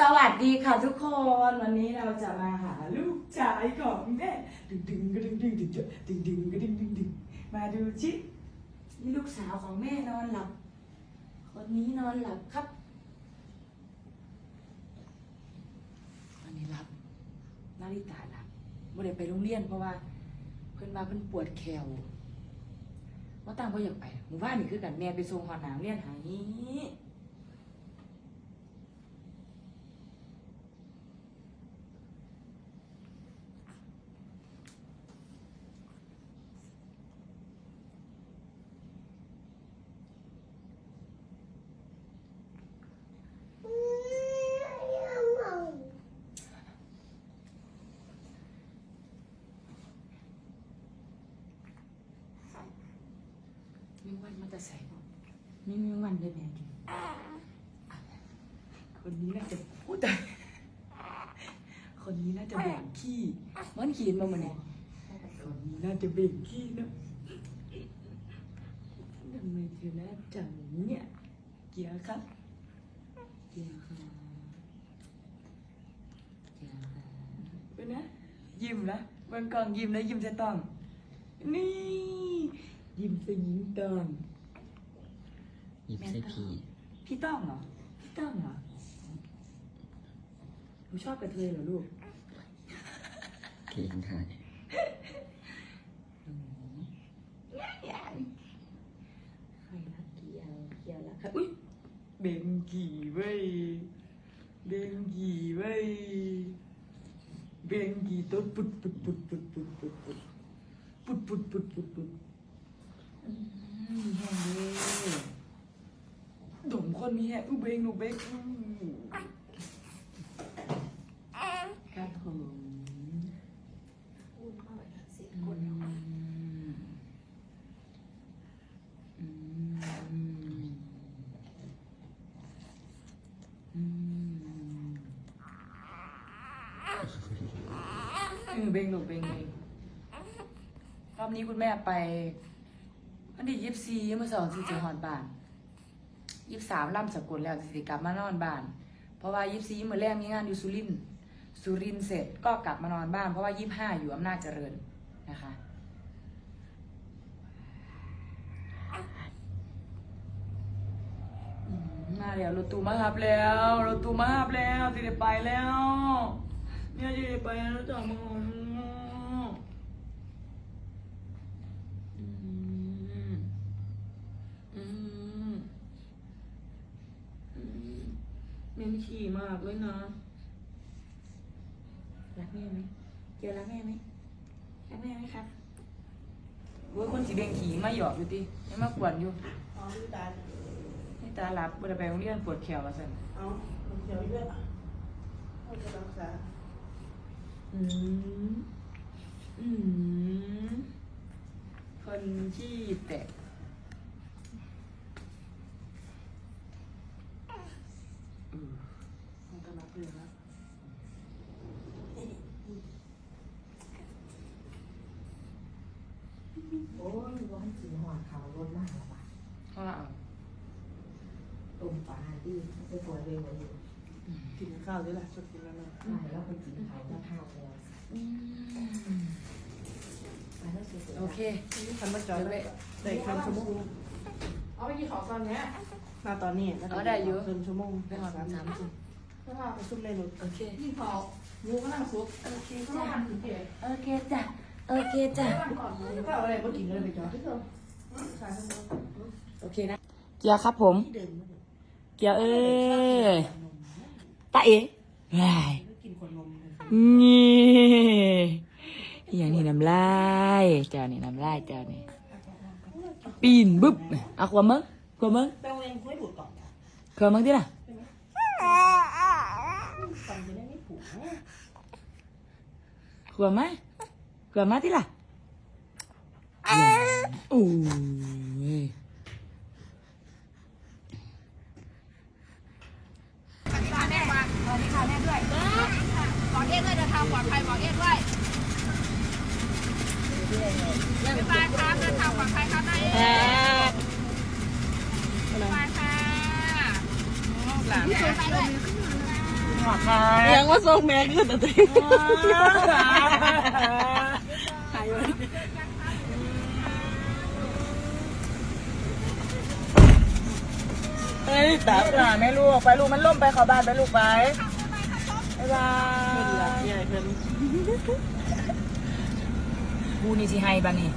สวัสดีค่ะทุกคนวันนี้เราจะมาหาลูกชายของแม่ดึงดึงกระดึงดึงดึงดึงดึงกระดึงดึงดึงมาดูชินี่ลูกสาวของแม่นอนหลับ คนนี้นอนหลับครับวันนี้หลับนาฬิตาหลับไม่ได้ไปโรงเรียนเพราะว่า เพิ่อนมาเพิ่อนปวดแขวว่าตั้งพ่อยากไปหมู่บ้านนี่คือกันแม่ไปส่งหอหนามเรียนหาย มีวันมันจะใส่บ่ไม่มีวันได้แม่กิคนนี้น่าจะพูดแต่คนนี้น่าจะเบ่งขี้มันขีนมาเมันเนี่ยคนนี้น่าจะเบ่งขี้นะทำไมเธอน่าจังเนี่ย เกียร์ครับ เกียร์ค่ะเกียร์ค่ะเป็นนะ ยิ้มนะเบิ่งกลองยิ้มนะยิ้มจะต้อง นี่ ยิ้มใส่ยิ้มต้องหยิบใส่พี่พี่ต้องเหรอ พี่ต้องเหรอหนูชอบกระเทยเหรอลูกเก่งถ่ายใครรักเกียวเกียวรักใครอุ้ยเบงกี่เว้ยเบงกี่เว้ยเบงกี่ต้นปุดปุดปุดปุดปุดปุดปุดปุดปุดปุดปุดปุดอืม แห้งเลยดมคนนี้แฮะอู้เบงหนูเบงอู้ครับผมอุ่นมากเลยค่ะเสียงกดเอามอืมอืมเออเบงหนูเบงเบงรอบนี้คุณแม่ไป วันที่ยี่สิบสี่เมื่อสองสี่จะหอนบ้านยี่สิบสามล่ำสกุลแล้วสิกลับมานอนบ้าน เพราะว่ายี่สิบสี่เมื่อแรกมีงานอยู่สุรินสุรินเสร็จก็กลับมานอนบ้าน เพราะว่ายี่สิบห้าอยู่อำนาจเจริญนะคะมาแล้วรถตู้มารับแล้วรถตู้มารับแล้วสิได้ไปแล้วเนี่ยจะได้ไปแล้วจ้ะมึงอืมอืมอืม เม้นขี่มากเลยนะ รักแม่ไหมเจอรักแม่ไหมรักแม่ไหมครับเว้ยคนสีแดงขี่มาหยอกอยู่ติยังมากวนอยู่อ๋อดูตานี่ตาหลับบ่ได้ไปโรงเรียนปวดแขวว่าซั่นเอาผมเขียวเยอะเอาจะรักษาอืมอืมคนที่แตกอืม ผมกำลังเปลี่ยนแล้วโอ้ยวันสีหอดเขารถมากแล้วป่ะเพราะว่าเอาต้มปลาที่ไปปล่อยเลยอยู่กินข้าวด้วยแหละชอบกินแล้วนะใช่แล้วไปกินเขาจะข้าวแล้วอืมไปแล้วสุดๆโอเคทำมาจอดได้ได้ครึ่งชั่วโมงเอาไปกินของตอนเนี้ยมาตอนนี้ครึ่งชั่วโมงไปหอดสามสามสิก็พาไปซุ่มในรถโอเคกินเขางูก็นั่งซุปโอเคก็จ้ะนั่งถึงเก๋โอเคจ้ะ โอเคจ้ะก่อนเลยก็เอาอะไรมากินเลยไปจอดที่เธอขายทั้งหมดโอเคนะ เกียร์ครับผม ที่เดิมเกียร์เอ้ยตาเอ๋ไกินขวดนมนี่อย่างนี้น้ำลายเจ้านี่น้ำลายเจ้านี่ปีนบึ๊บเอาขวามึงขวามึงแป้งเองคุยดูดก่อนขวามึงที่ล่ะฟันจะได้ไม่ผูกขวามาขวามาที่ล่ะโอ้ยบอกเอ๊ด้วยเดินทางปลอดภัยบอกเอ๊ด้วยบ๊ายบายครับเดินทางปลอดภัยครับนายเอ๊บ๊ายบายค่ะหลานที่เคยไปด้วยหัวใครยังว่าทรงแม็กซ์เลยแต่ตัวเอง หายไปเฮ้ยตาหลานแม่ลูกไปลูกมันล่มไปเข้าบ้านไปลูกไปบ๊ายบายใหญ่เพิ่นกูนี่สิให้บ้านนี่